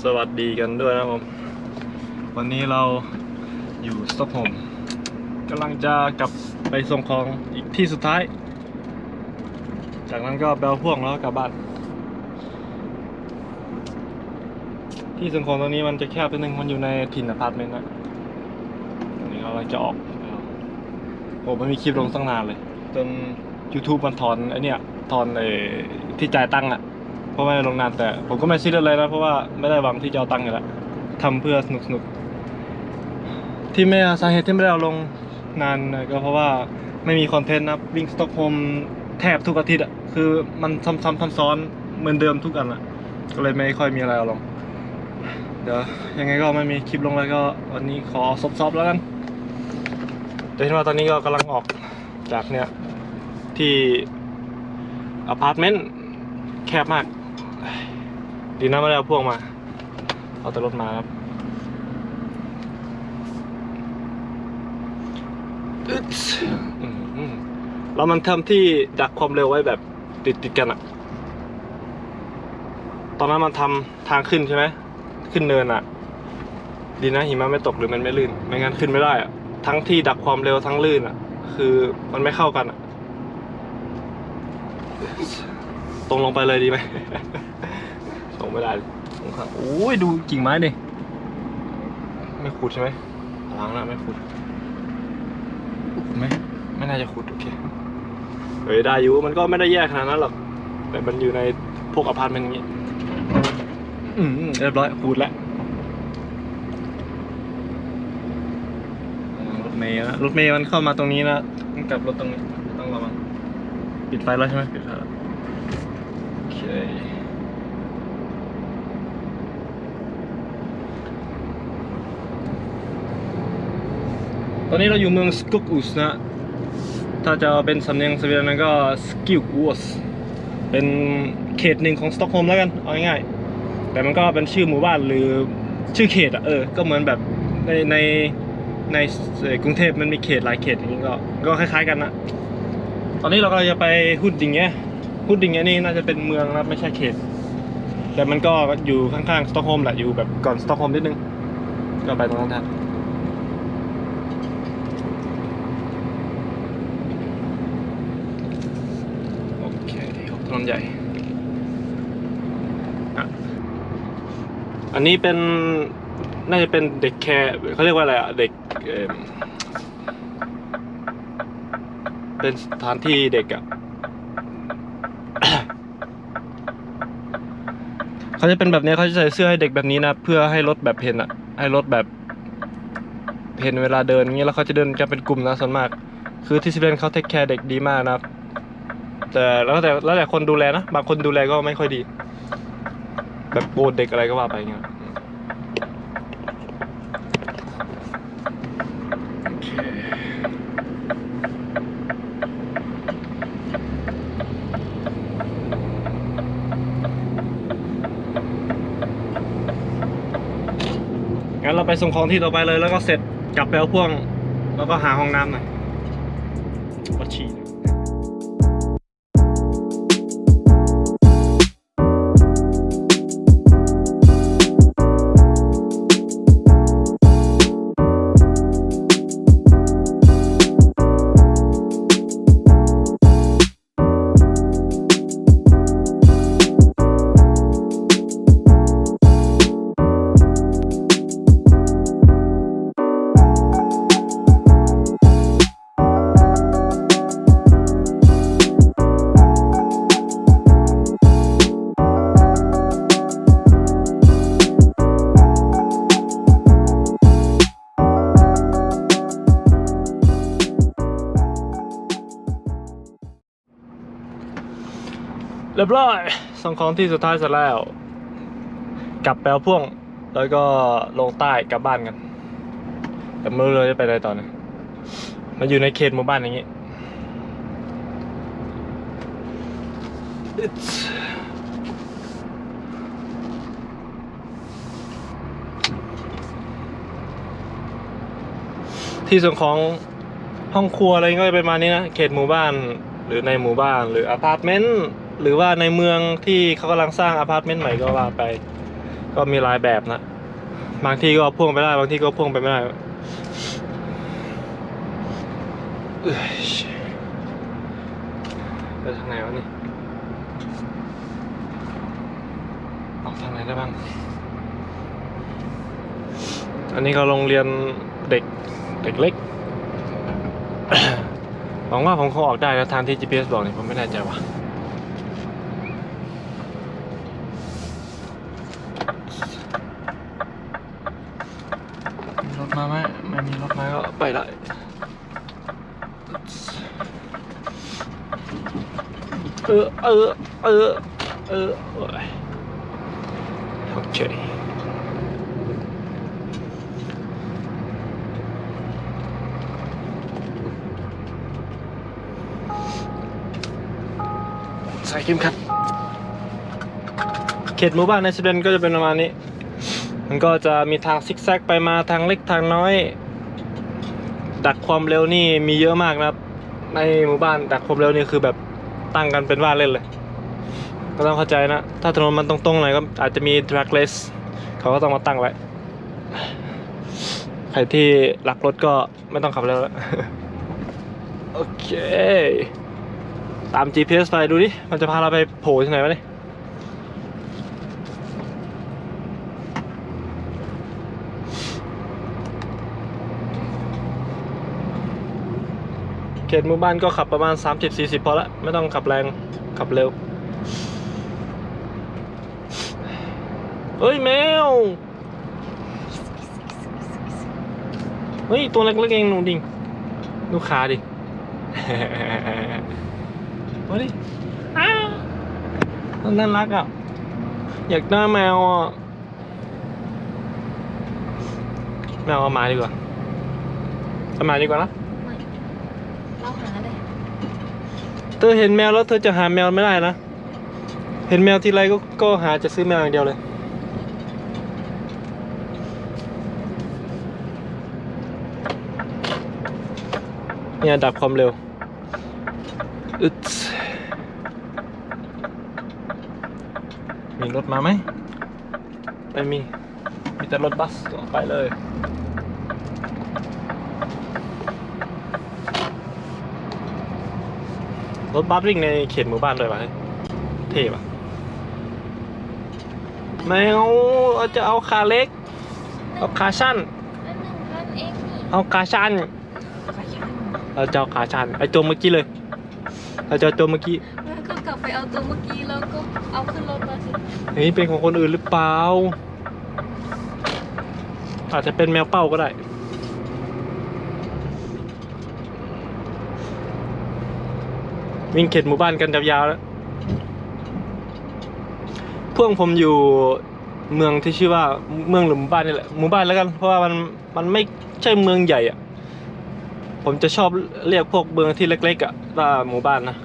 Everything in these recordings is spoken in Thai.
สวัสดีกันด้วยนะครับผมวันนี้เราอยู่สต็อกโฮมกำลังจะกลับไปส่งของอีกที่สุดท้าย จากนั้นก็ไปเอาพ่วงแล้วกลับบ้านที่ส่งของตรงนี้มันจะแคบไปหนึ่งมันอยู่ในถิ่นอพาร์ตเมนต์นะตอนนี้เรากำลังจะออกผมไม่มีคลิปลงตั้งนานเลย จน YouTube มันถอนไอเนี้ยถอนไอที่จ่ายตังค์อะ เพราะไม่ได้ลงนานแต่ผมก็ไม่ซีเรียสเลยนะเพราะว่าไม่ได้หวังที่จะเอาตังค์อยู่แล้วทำเพื่อสนุกสนุกที่ไม่สาเหตุที่ไม่ได้เอาลงนานก็เพราะว่าไม่มีคอนเทนต์นะวิ่งสต็อกโฮมแทบทุกอาทิตย์อะคือมันซ้ำๆซ้อนๆเหมือนเดิมทุกอันอะก็เลยไม่ค่อยมีอะไรเอาลงเดี๋ยวยังไงก็ไม่มีคลิปลงแล้วก็วันนี้ขอซบๆแล้วกันจะเห็นว่าตอนนี้ก็กำลังออกจากเนี่ยที่อพาร์ตเมนต์แคบมาก ดีนะไม่ได้เอาพวกมา เอาแต่รถมาครับอึ๊ดอืมอืมแล้วมันทำที่ดักความเร็วไว้แบบติดติดๆกันอะตอนนั้นมันทำทางขึ้นใช่ไหมขึ้นเนินอะดีนะหิมะไม่ตกหรือมันไม่ลื่น ไม่งั้นขึ้นไม่ได้อะทั้งที่ดักความเร็วทั้งลื่นอะคือมันไม่เข้ากันอะตรงลงไปเลยดีไหม ตรงไม่ได้ตรงข้างโอ้ยดูกิ่งไม้ดิไม่ขุดใช่ไหมล้างแล้วไม่ขุดขุดไหมไม่น่าจะขุดโอเคเฮ้ยได้อยู่มันก็ไม่ได้แย่ขนาดนั้นหรอกแต่มันอยู่ในพวกอพาร์ตเมนต์อย่างงี้อืมเรียบร้อยขุดแล้วรถเมย์นะรถเมย์มันเข้ามาตรงนี้นะต้องกลับรถตรงนี้ต้องระวังปิดไฟแล้วใช่ไหมปิดไฟแล้วโอเค ตอนนี้เราอยู่เมืองสกุกอุสนะ ถ้าจะเป็นสำเนียงสวีเดนนั้นก็สกิลอุสเป็นเขตหนึ่งของสต็อกโฮล์มแล้วกัน เอาง่ายๆ แต่มันก็เป็นชื่อหมู่บ้านหรือชื่อเขตอะเออ ก็เหมือนแบบในในในกรุงเทพมันมีเขตหลายเขตอย่างนี้ก็ก็คล้ายๆกันนะ ตอนนี้เราก็จะไปฮุดดิงเงี้ยฮุดดิงเงี้ยนี่น่าจะเป็นเมืองนะไม่ใช่เขต แต่มันก็อยู่ข้างๆสต็อกโฮล์มแหละอยู่แบบก่อนสต็อกโฮล์มนิดนึง ก็ไปตรงนั้นแทนโอเคถนนใหญ่อะ อันนี้เป็นน่าจะเป็นเด็กแคร์เขาเรียกว่าอะไรอะเด็กเอิ่มเป็นสถานที่เด็กอะ่ะเขาจะเป็นแบบนี้เขาจะใส่เสื้อให้เด็กแบบนี้นะเพื่อให้รถแบบเห็นอะให้รถแบบเห็นเวลาเดินอย่างเงี้ยแล้วเขาจะเดินกันเป็นกลุ่มนะส่วนมาก คือที่สวีเดนเขาเทคแคร์เด็กดีมากนะครับ แต่แล้วแต่แล้วแต่คนดูแลนะบางคนดูแลก็ไม่ค่อยดี แบบโกรธเด็กอะไรก็ว่าไปเงี้ยงั้นเราไปส่งของที่ต่อไปเลยแล้วก็เสร็จกลับไปเอาพ่วง แล้วก็หาห้องน้ำหน่อยปวดฉี่ ร้อยส่งของที่สุดท้ายเสร็จแล้ว กลับไปเอาพ่วง แล้วก็ลงใต้กลับบ้านกัน แต่ไม่รู้เลยจะไปไหนต่อนะมันอยู่ในเขตหมู่บ้านอย่างงี้ It's ที่ส่วนของห้องครัวอะไรก็จะเป็นประมาณนี้นะ เขตหมู่บ้านหรือในหมู่บ้านหรืออพาร์ตเมนต์ หรือว่าในเมืองที่เขากำลังสร้างอพาร์ตเมนต์ใหม่ก็ว่าไป ก็มีหลายแบบนะ บางที่ก็พ่วงไปได้บางที่ก็พ่วงไปไม่ได้เอ้ยไปทางไหนวะนี่ออกทางไหนได้บ้าง อันนี้ก็โรงเรียนเด็กเด็กเล็กหวังว่าผมคงออกได้นะทางที่ GPS บอกนี่ผมไม่แน่ใจว่ะ มีรถมาไหมไม่มีรถมาก็ไปได้ เออ เออ เออโอ้ยโอเคใส่เข็มขัดเขตหมู่บ้านในสวีเดนก็จะเป็นประมาณนี้ มันก็จะมีทางซิกแซกไปมาทางเล็กทางน้อย ดักความเร็วนี่มีเยอะมากนะครับ ในหมู่บ้านดักความเร็วนี่คือแบบ ตั้งกันเป็นว่าเล่นเลย ก็ต้องเข้าใจนะ ถ้าถนนมันตรงๆหน่อยก็อาจจะมี drag l e s เขาก็ต้องมาตั้งไว้ ใครที่รักรถก็ไม่ต้องขับเร็วแล้วโอเค ตาม GPS ไปดูดิ มันจะพาเราไปโผล่ที่ไหนวะเนี่ย ขตหมู่บ้านก็ขับประมาณ 30-40 พอละ ไม่ต้องขับแรงขับเร็ว เฮ้ยแมว เฮ้ย ตัวเล็กๆเองหนูดิงดูขาดิมาดิอ้าวมันน่ารักอะ อยากได้แมวอะ แมวเอามาดีกว่าเอามาดีกว่านะ เราหาเลยเธอเห็นแมวแล้วเธอจะหาแมวไม่ได้นะ เห็นแมวทีไรก็ก็หาจะซื้อแมวอย่างเดียวเลย เนี่ยดับความเร็วอึดมีรถมาไหมไม่มี มีแต่รถบัสไปเลย รถบัสวิ่งในเขตหมู่บ้านด้วยวะเฮ้ยเท่ปะไม่เอาเราจะเอาขาเล็ก เอาขาสั้นอันหนึ่งพันเองนี่เอาขาชันกระชันเราจะเอาขาชันไอตัวเมื่อกี้เลยเราจะเอาตัวเมื่อกี้แล้วก็กลับไปเอาตัวเมื่อกี้แล้วก็เอาขึ้นรถมาสิเฮ้ยเป็นของคนอื่นหรือเปล่าอาจจะเป็นแมวเป้าก็ได้ วิ่งเขตหมู่บ้านกันยาวๆแล้วพวกผมอยู่เมืองที่ชื่อว่าเมืองหรือหมู่บ้านนี่แหละหมู่บ้านแล้วกัน เพราะว่ามันมันไม่ใช่เมืองใหญ่อะผมจะชอบเรียกพวกเมืองที่เล็กๆอะว่าหมู่บ้านนะ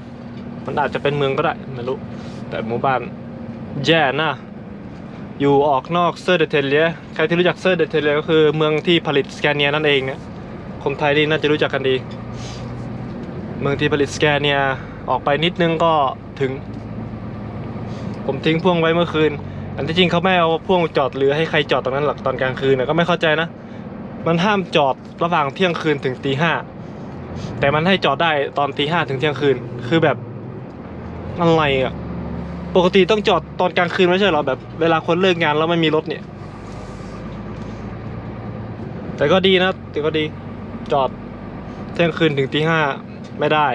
มันอาจจะเป็นเมืองก็ได้ไม่รู้ แต่หมู่บ้านแย่นะอยู่ออกนอกเซอร์เดเทเลียใครที่รู้จักเซอร์เดเทเลียก็คือเมืองที่ผลิตสแกเนียนั่นเองเนี่ยคนไทยนี่น่าจะรู้จักกันดี เมืองที่ผลิตสแกเนีย ออกไปนิดนึงก็ถึง ผมทิ้งพ่วงไว้เมื่อคืน อันที่จริงเขาไม่เอาพ่วงจอดหรือให้ใครจอดตรงนั้นหรอกตอนกลางคืนนะก็ไม่เข้าใจนะ มันห้ามจอดระหว่างเที่ยงคืนถึงตีห้าแต่มันให้จอดได้ตอนตีห้าถึงเที่ยงคืน คือแบบอะไรอะ ปกติต้องจอดตอนกลางคืนไม่ใช่หรอแบบเวลาคนเลิกงานแล้วไม่มีรถเนี่ย แต่ก็ดีนะแต่ก็ดีจอดเที่ยงคืนถึงตีห้าไม่ได้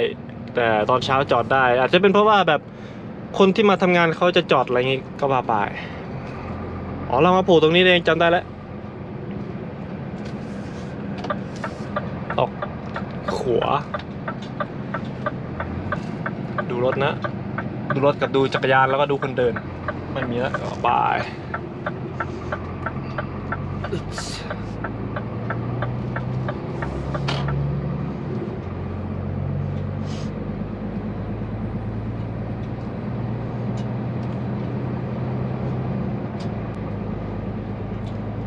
แต่ตอนเช้าจอดได้ อาจจะเป็นเพราะว่าแบบคนที่มาทำงานเขาจะจอดอะไรงี้ก็ว่าไปอ๋อเรามาผล่ตรงนี้เองจำได้แล้วออกขวาดูรถนะ ดูรถกับดูจักรยานแล้วก็ดูคนเดินไม่มีแล้วก็บาย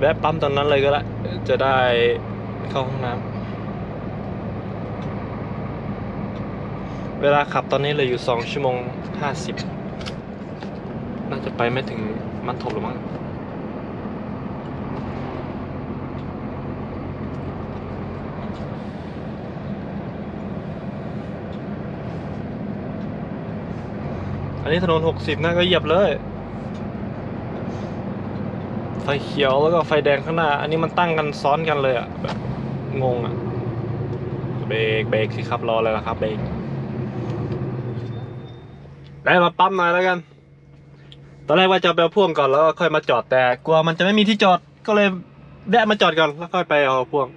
วะปั๊มตอนนั้นเลยก็แล้วจะได้เข้าห้องน้ำเวลาขับตอนนี้เลยอยู่สองชั่วโมงห้าสิบน่าจะไปไม่ถึงมันถมหรือมั้งอันนี้ถนนหกสิบน่าก็เหยียบเลย ไฟเขียวแล้วก็ไฟแดงข้างหน้า อันนี้มันตั้งกันซ้อนกันเลยอะแบบงงอะเบรกเบรกสิครับรอเลยละครับเบรกได้มาปั๊มหน่อยแล้วกัน ตอนแรกว่าจะไปเอาพ่วงก่อนแล้วก็ค่อยมาจอดแต่กลัวมันจะไม่มีที่จอดก็เลยแวะมาจอดก่อนแล้วค่อยไปเอาพ่วง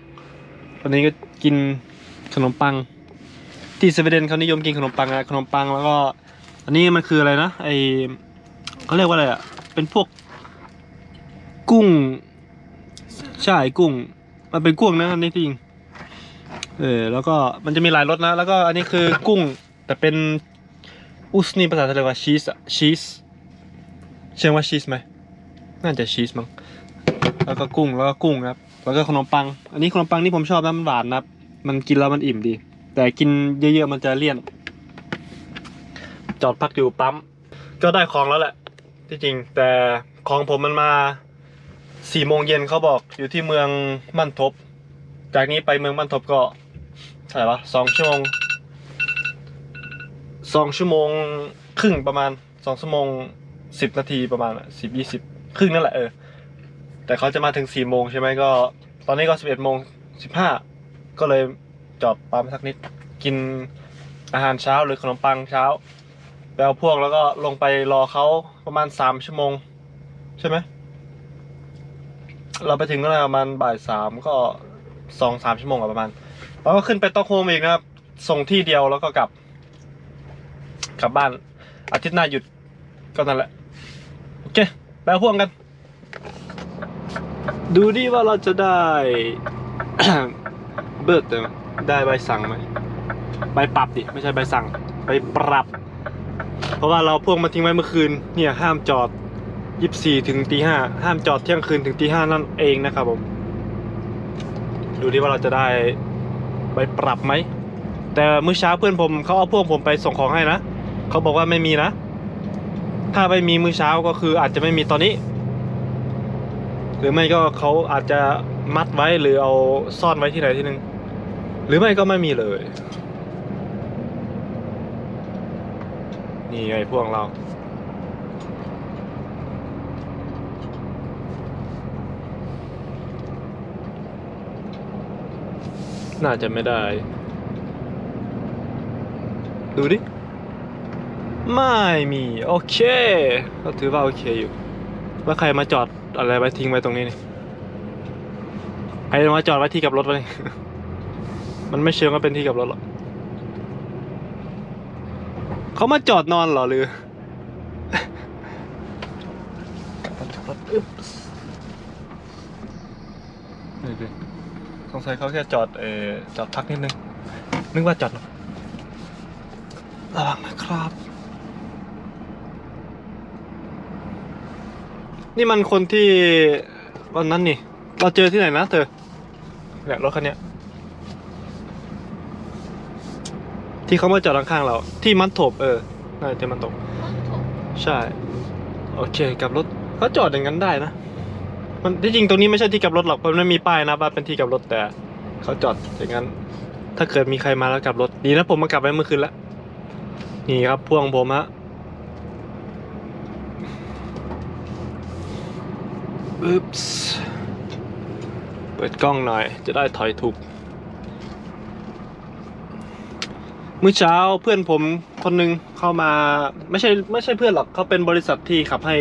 ตอนนี้ก็กินขนมปัง ที่สวีเดนเขานิยมกินขนมปังอะขนมปังแล้วก็ อันนี้มันคืออะไรนะไอเขาเรียกว่าอะไรอะเป็นพวก กุ้ง ใช่กุ้ง มันเป็นกุ้งนะอันนี้จริงเออแล้วก็มันจะมีหลายรสนะ แล้วก็อันนี้คือกุ้ง แต่เป็นอุสนี่ภาษาไทยเรียกว่าชีสอะชีสเชื่อว่าชีสไหมน่าจะชีสมั้งแล้วก็กุ้งแล้วก็กุ้งครับแล้วก็ขนมปัง อันนี้ขนมปังนี่ผมชอบนะมันหวานนะมันกินแล้วมันอิ่มดี แต่กินเยอะๆมันจะเลี่ยน จอดพักอยู่ปั๊มก็ได้ของแล้วแหละที่จริงแต่ของผมมันมา สี่โมงเย็นเขาบอกอยู่ที่เมืองมั่นทบ จากนี้ไปเมืองมั่นทบก็เท่าไหร่วะสองชั่วโมงสองชั่วโมงครึ่งประมาณสองชั่วโมงสิบนาทีประมาณสิบยี่สิบครึ่งนั่นแหละเออ แต่เขาจะมาถึงสี่โมงใช่ไหมก็ ตอนนี้ก็สิบเอ็ดโมงสิบห้าก็เลยจอดปั๊มสักนิดกินอาหารเช้าหรือขนมปังเช้าไปเอาพวกแล้วก็ลงไปรอเขาประมาณสามชั่วโมง ใช่ไหม เราไปถึงก็ประมาณบ่ายสามก็สองสามชั่วโมงอะประมาณแล้วก็ขึ้นไปต็อกโฮมอีกนะครับ ส่งที่เดียวแล้วก็กลับ กลับบ้านอาทิตย์หน้าหยุดก็นั่นแหละ โอเคไปเอาพวกกัน ดูดิว่าเราจะได้ เบิร์ดเไหมได้ใบสั่งไหมใบปรับดิไม่ใช่ใบสั่งใบปรับ เพราะว่าเราพ่วกมาทิ้งไว้เมื่อคืนเนี่ยห้ามจอด ยี่สี่ถึงตีห้าห้ามจอดเที่ยงคืนถึงตีห้านั่นเองนะครับผม ดูดิว่าเราจะได้ใบปรับไหม แต่เมื่อเช้าเพื่อนผมเขาเอาพวกผมไปส่งของให้นะเขาบอกว่าไม่มีนะ ถ้าไม่มีมื้อเช้าก็คืออาจจะไม่มีตอนนี้ หรือไม่ก็เขาอาจจะมัดไว้หรือเอาซ่อนไว้ที่ไหนที่หนึ่งหรือไม่ก็ไม่มีเลย นี่ไงพวกเรา น่าจะไม่ได้ ดูดิ ไม่มี โอเค ก็ถือว่าโอเคอยู่ว่าใครมาจอดอะไรไว้ทิ้งไว้ตรงนี้นี่ใครมาจอดไว้ที่กับรถไว้มันไม่เชิงว่าเป็นที่กับรถหรอกเขามาจอดนอนเหรอหรือ อึ๊บนี่ดิ สงสัยเขาแค่จอดเออจอดพักนิดนึง นึกว่าจอดระวังนะครับ นี่มันคนที่วันนั้นนี่ เราเจอที่ไหนนะเธอเนี่ยรถคันเนี้ยที่เขามาจอดข้างๆเรา ที่มันถบเออน่าจะที่มันตก ใช่ โอเคกลับรถเขาจอดอย่างนั้นได้นะ มันที่จริงตรงนี้ไม่ใช่ที่กลับรถหรอกเพราะมันไม่มีป้ายนะว่าเป็นที่กลับรถแต่เขาจอดอย่างนั้น ถ้าเกิดมีใครมาแล้วกลับรถดีนะผมมากลับไว้เมื่อคืนละนี่ครับพ่วงผมฮะอึ๊บส์เปิดกล้องหน่อย จะได้ถอยถูกมื้อเช้าเพื่อนผมคนหนึงเข้ามาไม่ใช่ไม่ใช่เพื่อนหรอกเขาเป็นบริษัทที่ขับให้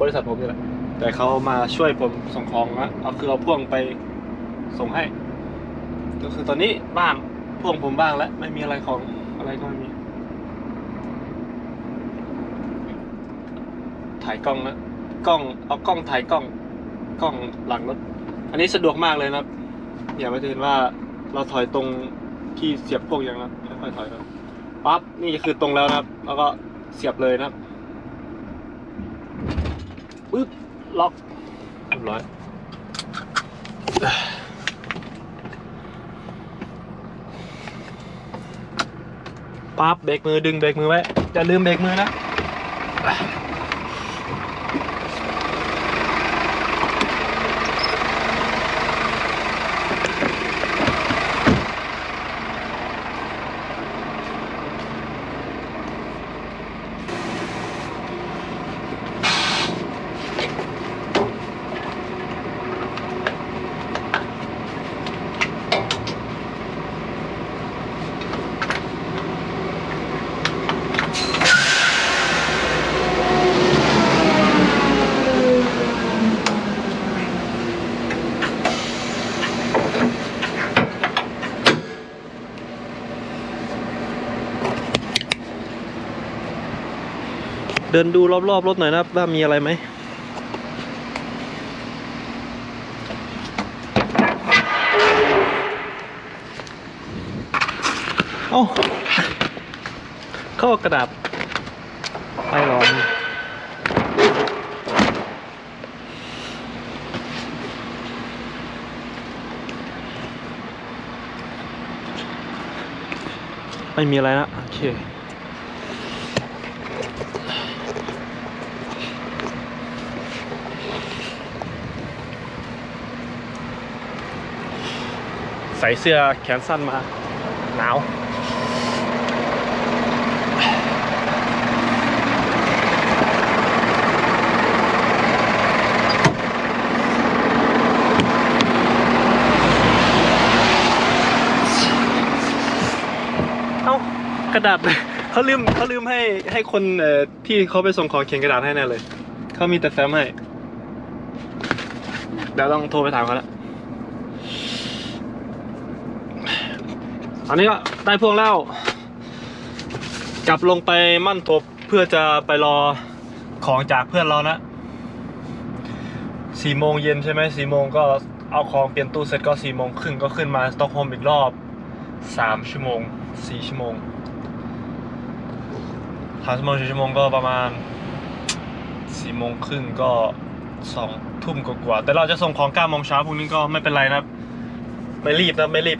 บริษัทผมนี่แหละ แต่เขามาช่วยผมส่งของนะเอาคือเอาพ่วงไปส่งให้ ก็คือตอนนี้บ้างพ่วงผมบ้างแล้ว ไม่มีอะไรของอะไรก็ไม่มี ถ่ายกล้องนะกล้องเอากล้องถ่ายกล้องกล้องหลังรถอันนี้สะดวกมากเลยนะครับอย่าไปเห็นว่าเราถอยตรงที่เสียบพวกย่างนั้นค่อยๆถอยไปปั๊บนี่คือตรงแล้วนะครับ แล้วก็เสียบเลยนะครับปึ๊บ ล็อกเรียบร้อยปั๊บเบรกมือดึงเบรกมือไว้อย่าลืมเบรกมือนะ เดินดูรอบๆรถหน่อยนะครับว่ามีอะไรไหมเอ้าเข้ากระดาษไปหรอไม่มีอะไรนะโอเค ส่เสื้อแขนสั้นมาหนาวเอ้ากระดาษเขาลืมเขาลืมให้ให้คนที่เขาไปส่งของเขียนกระดาษให้แน่เลย เขามีแต่แฟ้มให้ เดี๋ยวต้องโทรไปถามเขาละ อันนี้ก็ได้พ่วงแล้ว กลับลงไปมั่นทบเพื่อจะไปรอของจากเพื่อนเรานะสี่โมงเย็นใช่ไหมสี่โมงก็เอาของเปลี่ยนตู้เสร็จก็สี่โมงครึ่งก็ขึ้นมาสต็อกโฮมอีกรอบสามชั่วโมงสี่ชั่วโมงสามชั่วโมงสี่ชั่วโมงก็ประมาณสี่โมงครึ่งก็สองทุ่มกว่าแต่เราจะส่งของเก้าโมงเช้าพรุ่งนี้ก็ไม่เป็นไรนะไม่รีบนะไม่รีบ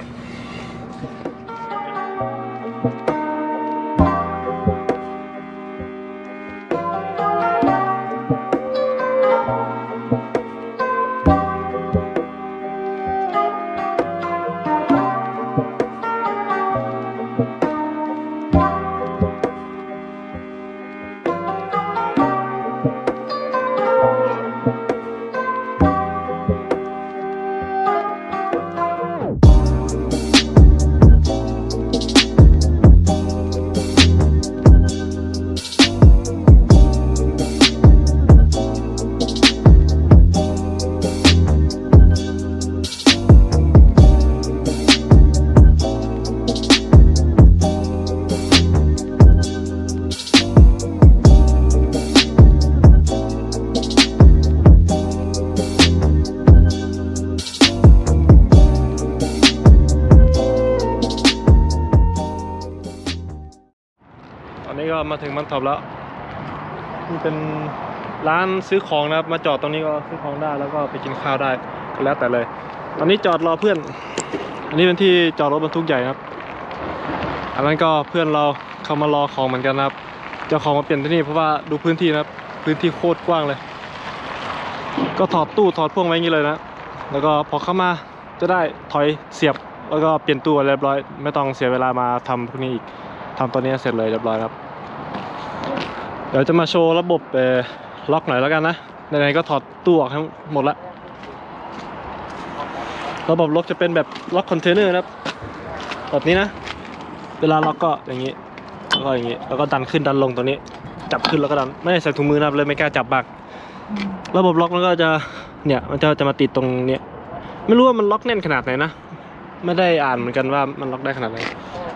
ก็มาถึงมันทบแล้วนี่เป็นร้านซื้อของนะครับ มาจอดตรงนี้ก็ซื้อของได้แล้วก็ไปกินข้าวได้ก็แล้วแต่เลย ตอนนี้จอดรอเพื่อน อันนี้เป็นที่จอดรถบรรทุกใหญ่นะครับ อันนั้นก็เพื่อนเราเข้ามารอของเหมือนกันนะครับเจ้าของมาเปลี่ยนที่นี่เพราะว่าดูพื้นที่นะครับ พื้นที่โคตรกว้างเลย ก็ถอดตู้ถอดพ่วงไว้อย่างนี้เลยนะ แล้วก็พอเข้ามาจะได้ถอยเสียบแล้วก็เปลี่ยนตู้เรียบร้อย ไม่ต้องเสียเวลามาทำพวกนี้อีกทำตัวนี้เสร็จเลยเรียบร้อยครับ ดี๋ยวจะมาโชว์ระบบล็อกหน่อยแล้วกันนะไหนๆก็ถอดตู้ออกทั้งหมดละระบบล็อกจะเป็นแบบล็อกคอนเทนเนอร์นะครับแบบนี้นะ เวลาล็อกก็อย่างนี้แล้วก็อย่างนี้แล้วก็ดันขึ้นดันลงตัวนี้ จับขึ้นแล้วก็ดันไม่ได้ใส่ถุงมือนะเลยไม่กล้าจับบักระบบล็อกมันก็จะเนี่ยมันจะจะมาติดตรงเนี้ยไม่รู้ว่ามันล็อกแน่นขนาดไหนนะไม่ได้อ่านเหมือนกันว่ามันล็อกได้ขนาดไหน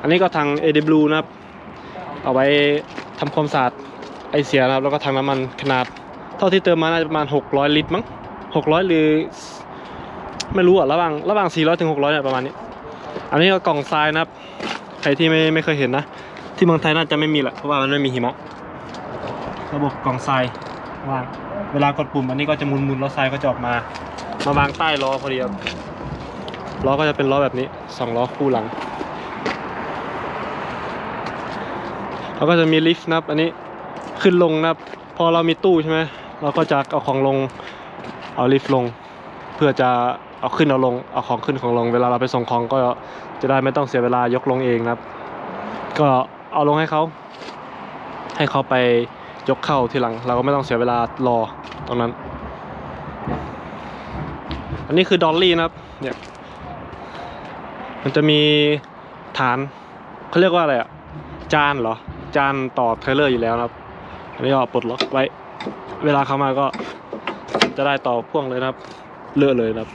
อันนี้ก็ทาง AW นะครับ เอาไว้ทำความสะอาด ไอเสียนะครับแล้วก็ทางน้ำมันขนาด เท่าที่เติมมาน่าจะประมาณ 600 ลิตรมั้ง600 หรือ ไม่รู้อะระหว่างระหว่าง 400ถึง600เนี่ยประมาณนี้ อันนี้ก็กล่องทรายนะครับ ใครที่ไม่ไม่เคยเห็นนะ ที่เมืองไทยน่าจะไม่มีแหละเพราะว่ามันไม่มีหิมะ ระบบกล่องทรายว่างเวลากดปุ่มอันนี้ก็จะหมุนๆแล้วทรายก็จะออกมามาวางใต้ล้อพอดีครับล้อก็จะเป็นล้อแบบนี้สองล้อคู่หลังแล้วก็จะมีลิฟต์นะครับอันนี้ ขึ้นลงนะครับพอเรามีตู้ใช่ไหมเราก็จะเอาของลงเอาลิฟต์ลง เพื่อจะเอาขึ้นเอาลงเอาของขึ้นของลง เวลาเราไปส่งของก็จะได้ไม่ต้องเสียเวลายกลงเองนะครับ ก็เอาลงให้เขาให้เขาไปยกเข้าทีหลัง เราก็ไม่ต้องเสียเวลารอตรงนั้น อันนี้คือดอลลี่นะครับเนี่ยมันจะมีฐานเขาเรียกว่าอะไรอะจานเหรอจานต่อเทเลอร์อยู่แล้วนะครับ นนี้ก็ปลดล็อกไว้ เวลาเข้ามาก็จะได้ต่อพ่วงเลยนะครับ เลื่อเลยนะครับ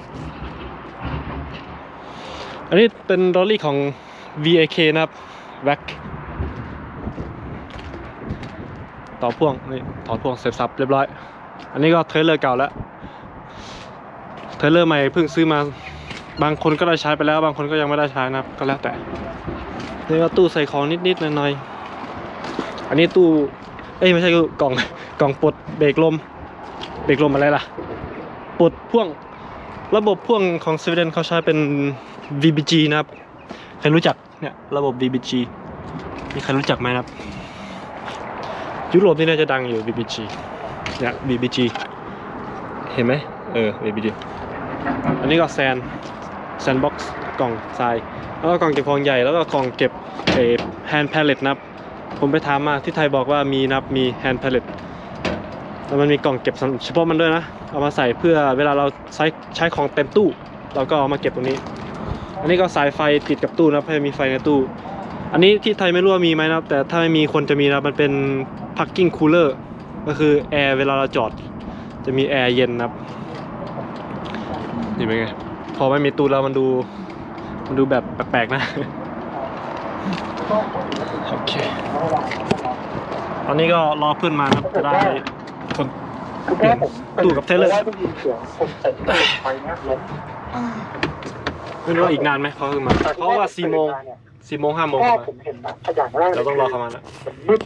อันนี้เป็นดอลลี่ของ VAK นะครับ VAC ต่อพ่วงนี่ถอดพ่วงเสร็จสับเรียบร้อย อันนี้ก็เทเลอร์เก่าแล้ว เทเลอร์ใหม่เพิ่งซื้อมา บางคนก็ได้ใช้ไปแล้ว บางคนก็ยังไม่ได้ใช้นะครับ ก็แล้วแต่ นี่ก็ตู้ใส่ของนิดๆหน่อยๆ อันนี้ตู้ อ้ยไม่ใช่ตู้กล่องกล่องปลดเบรกลม เบรกลมอะไรล่ะปลดพ่วงระบบพ่วงของสวีเดนเขาใช้เป็น VBG นะครับ ใครรู้จักเนี่ยระบบ VBG มีใครรู้จักไหมนะครับ ยุโรปนี่น่าจะดังอยู่ VBG เนี่ย VBG เห็นไหมเออ VBG อันนี้ก็แซนแซนบ็อกซ์กล่องทราย แล้วก็กล่องเก็บของใหญ่แล้วก็กล่องเก็บเอแฮนด์พาเลตนะครับ ผมไปถามมาที่ไทยบอกว่ามีนะครับมีแฮนด์พาเลตแล้วมันมีกล่องเก็บเฉพาะมันด้วยนะ เอามาใส่เพื่อเวลาเราใช้ใช้ของเต็มตู้ เราก็เอามาเก็บตรงนี้ อันนี้ก็สายไฟติดกับตู้นะครับให้มีไฟในตู้ อันนี้ที่ไทยไม่รู้ว่ามีไหมนะแต่ถ้าไม่มีคนจะมีนะมันเป็น parking cooler ก็คือแอร์เวลาเราจอด จะมีแอร์เย็นนะนี่เป็นไงพอไม่มีตู้แล้วมันดูมันดูแบบแปลกๆนะ ตอนนี้ก็รอเพื่อนมานะครับจะได้คนเปลี่ยนตู้กับเทเลอร์ได้ยินเสียงคนเตะไฟเนี่ยล้มไม่รู้ว่าอีกนานไหมเขาคือมาเพราะว่าสี่โมงสี่โมงห้าโมงแค่เขามาผมเห็นนะอย่างแรกเราต้องรอเขามานะมันมืด